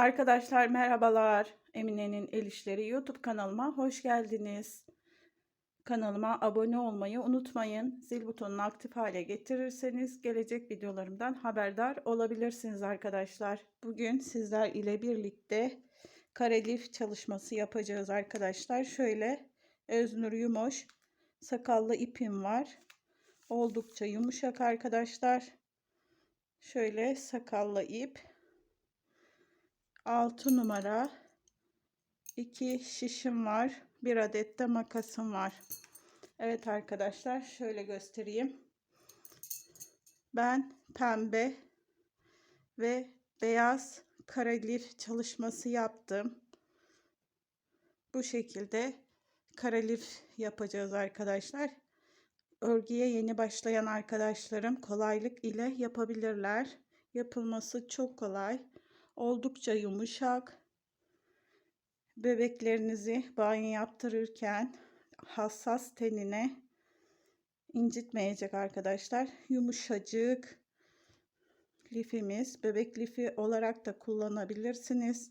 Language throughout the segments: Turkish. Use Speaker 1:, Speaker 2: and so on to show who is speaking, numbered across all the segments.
Speaker 1: Arkadaşlar merhabalar. Emine'nin El İşleri YouTube kanalıma hoş geldiniz. Kanalıma abone olmayı unutmayın. Zil butonunu aktif hale getirirseniz gelecek videolarımdan haberdar olabilirsiniz arkadaşlar. Bugün sizler ile birlikte karelif çalışması yapacağız arkadaşlar. Şöyle Öznur Yumoş sakallı ipim var. Oldukça yumuşak arkadaşlar. Şöyle sakallı ip 6 numara 2 şişim var. Bir adet de makasım var. Evet arkadaşlar şöyle göstereyim. Ben pembe ve beyaz karelif çalışması yaptım. Bu şekilde karelif yapacağız arkadaşlar. Örgüye yeni başlayan arkadaşlarım kolaylık ile yapabilirler. Yapılması çok kolay oldukça yumuşak. Bebeklerinizi banyo yaptırırken hassas tenine incitmeyecek arkadaşlar. Yumuşacık lifimiz. Bebek lifi olarak da kullanabilirsiniz.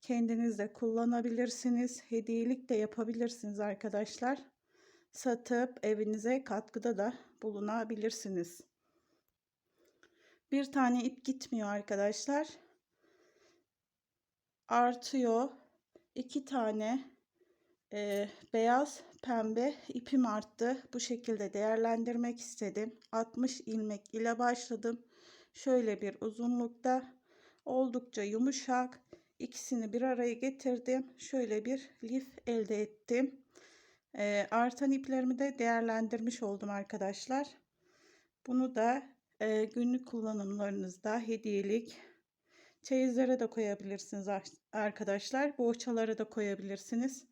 Speaker 1: Kendiniz de kullanabilirsiniz. Hediyelik de yapabilirsiniz arkadaşlar. Satıp evinize katkıda da bulunabilirsiniz. Bir tane ip gitmiyor arkadaşlar artıyor. iki tane e, beyaz pembe ipim arttı. Bu şekilde değerlendirmek istedim. 60 ilmek ile başladım. Şöyle bir uzunlukta oldukça yumuşak. İkisini bir araya getirdim. Şöyle bir lif elde ettim. E, artan iplerimi de değerlendirmiş oldum arkadaşlar. Bunu da e, günlük kullanımlarınızda hediyelik Çeyizlere de koyabilirsiniz arkadaşlar. Boğaçalara da koyabilirsiniz.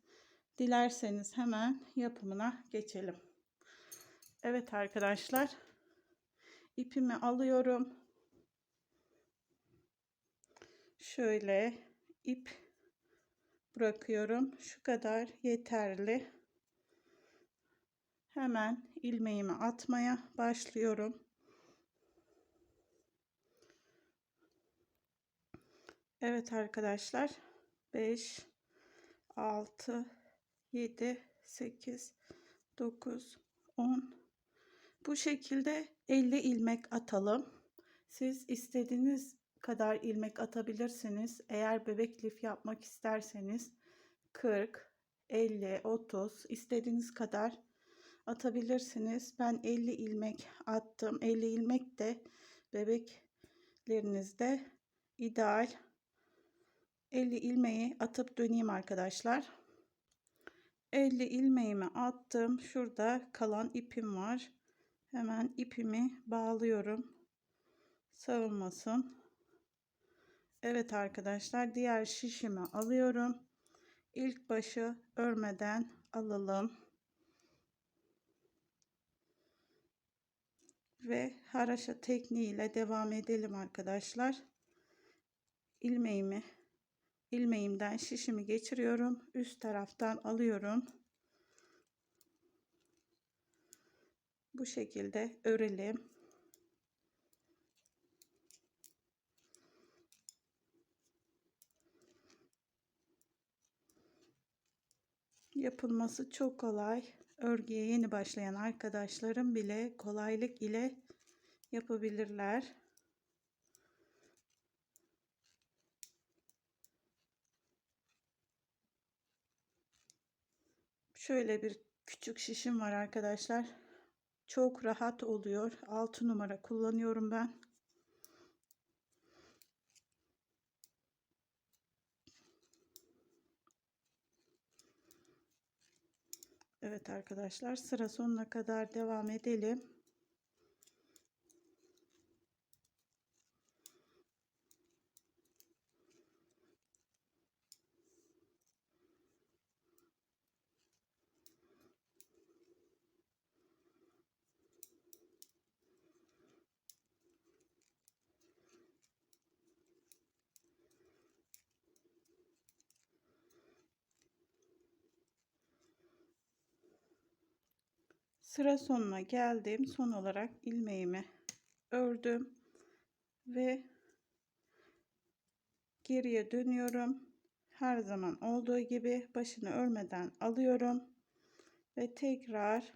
Speaker 1: Dilerseniz hemen yapımına geçelim. Evet arkadaşlar. ipimi alıyorum. Şöyle ip bırakıyorum. Şu kadar yeterli. Hemen ilmeğimi atmaya başlıyorum. Evet arkadaşlar 5 6 7 8 9 10 bu şekilde 50 ilmek atalım. Siz istediğiniz kadar ilmek atabilirsiniz. Eğer bebek lif yapmak isterseniz 40 50 30 istediğiniz kadar atabilirsiniz. Ben 50 ilmek attım. 50 ilmek de bebeklerinizde ideal 50 ilmeği atıp döneyim arkadaşlar. 50 ilmeğimi attım. Şurada kalan ipim var. Hemen ipimi bağlıyorum. Savunmasın. Evet arkadaşlar diğer şişimi alıyorum. İlk başı örmeden alalım. Ve haraşa tekniğiyle devam edelim arkadaşlar. ilmeğimi ilmeğimden şişimi geçiriyorum. Üst taraftan alıyorum. Bu şekilde örelim. Yapılması çok kolay. Örgüye yeni başlayan arkadaşlarım bile kolaylık ile yapabilirler. Şöyle bir küçük şişim var arkadaşlar. Çok rahat oluyor. 6 numara kullanıyorum ben. Evet arkadaşlar sıra sonuna kadar devam edelim. Sıra sonuna geldim. Son olarak ilmeğimi ördüm ve geriye dönüyorum. Her zaman olduğu gibi başını örmeden alıyorum ve tekrar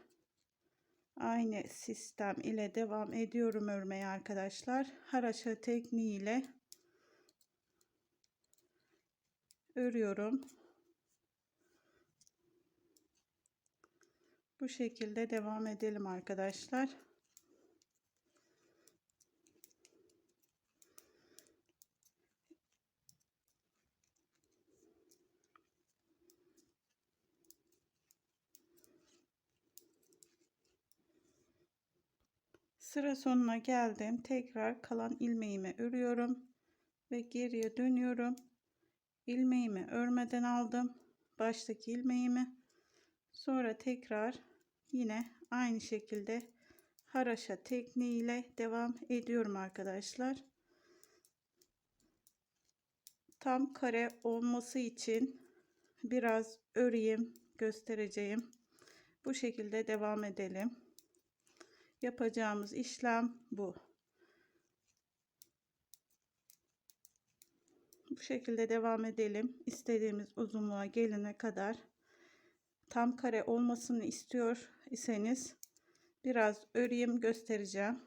Speaker 1: aynı sistem ile devam ediyorum örmeye arkadaşlar. Haraşo tekniği ile örüyorum. Bu şekilde devam edelim arkadaşlar. Sıra sonuna geldim. Tekrar kalan ilmeğimi örüyorum ve geriye dönüyorum. İlmeğimi örmeden aldım. Baştaki ilmeğimi sonra tekrar yine aynı şekilde haraşa tekniğiyle devam ediyorum arkadaşlar. Tam kare olması için biraz öreyim göstereceğim. Bu şekilde devam edelim. Yapacağımız işlem bu. Bu şekilde devam edelim. İstediğimiz uzunluğa gelene kadar tam kare olmasını istiyor iseniz biraz öreyim göstereceğim.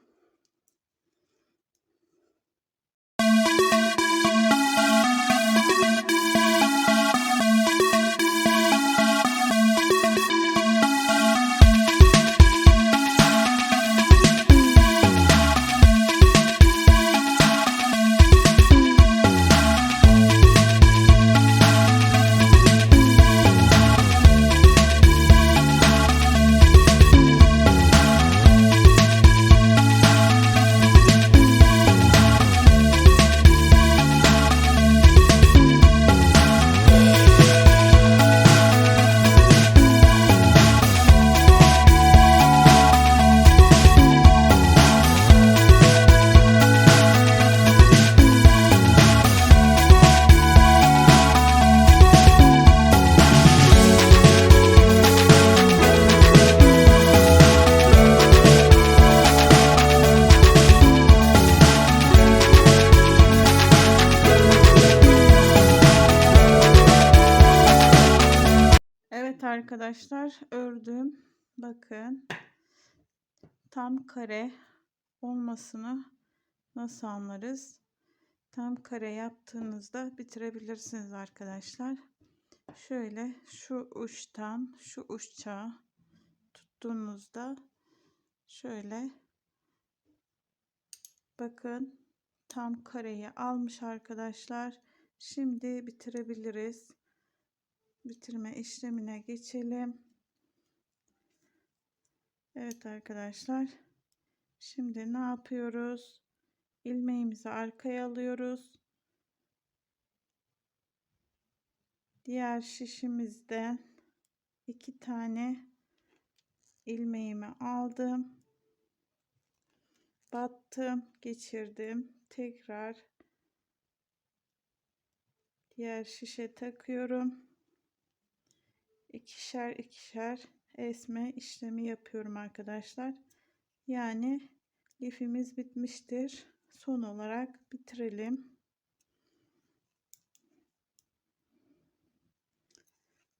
Speaker 1: Arkadaşlar ördüm. Bakın tam kare olmasını nasıl anlarız? Tam kare yaptığınızda bitirebilirsiniz arkadaşlar. Şöyle şu uçtan şu uçça tuttuğunuzda şöyle bakın tam kareyi almış arkadaşlar. Şimdi bitirebiliriz bitirme işlemine geçelim. Evet arkadaşlar. Şimdi ne yapıyoruz? İlmeğimizi arkaya alıyoruz. Diğer şişimizden iki tane ilmeğimi aldım. Battım, geçirdim. Tekrar diğer şişe takıyorum ikişer ikişer esme işlemi yapıyorum arkadaşlar. Yani lifimiz bitmiştir. Son olarak bitirelim.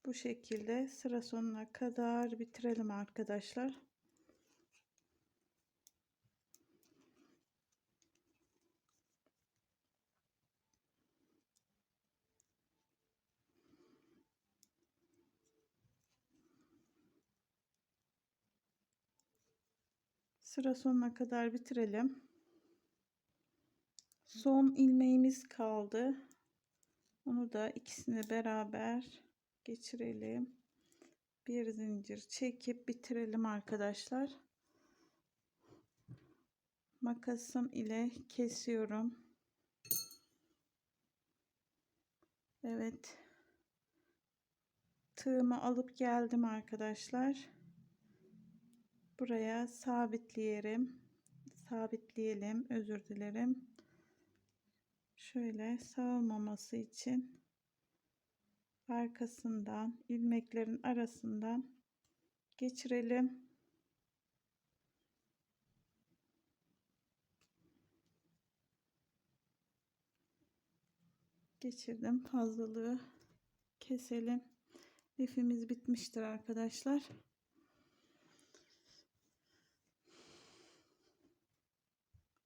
Speaker 1: Bu şekilde sıra sonuna kadar bitirelim arkadaşlar. Sıra sonuna kadar bitirelim. Son ilmeğimiz kaldı. Onu da ikisini beraber geçirelim. Bir zincir çekip bitirelim arkadaşlar. Makasım ile kesiyorum. Evet. Tığımı alıp geldim arkadaşlar buraya sabitleyelim sabitleyelim özür dilerim şöyle sağılmaması için arkasından ilmeklerin arasından geçirelim geçirdim. Fazlalığı keselim. Lifimiz bitmiştir arkadaşlar.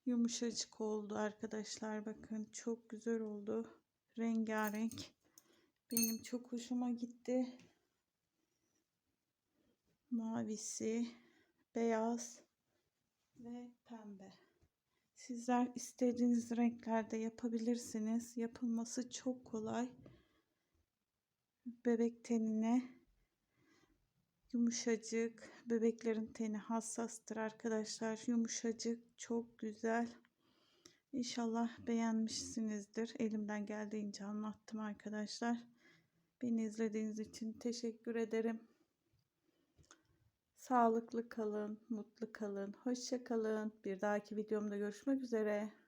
Speaker 1: Yumuşacık oldu arkadaşlar. Bakın çok güzel oldu. Rengarenk. Benim çok hoşuma gitti. Mavisi, beyaz ve pembe. Sizler istediğiniz renklerde yapabilirsiniz. Yapılması çok kolay. Bebek tenine yumuşacık. Bebeklerin teni hassastır arkadaşlar. Yumuşacık, çok güzel. İnşallah beğenmişsinizdir. Elimden geldiğince anlattım arkadaşlar. Beni izlediğiniz için teşekkür ederim. Sağlıklı kalın, mutlu kalın, hoşça kalın. Bir dahaki videomda görüşmek üzere.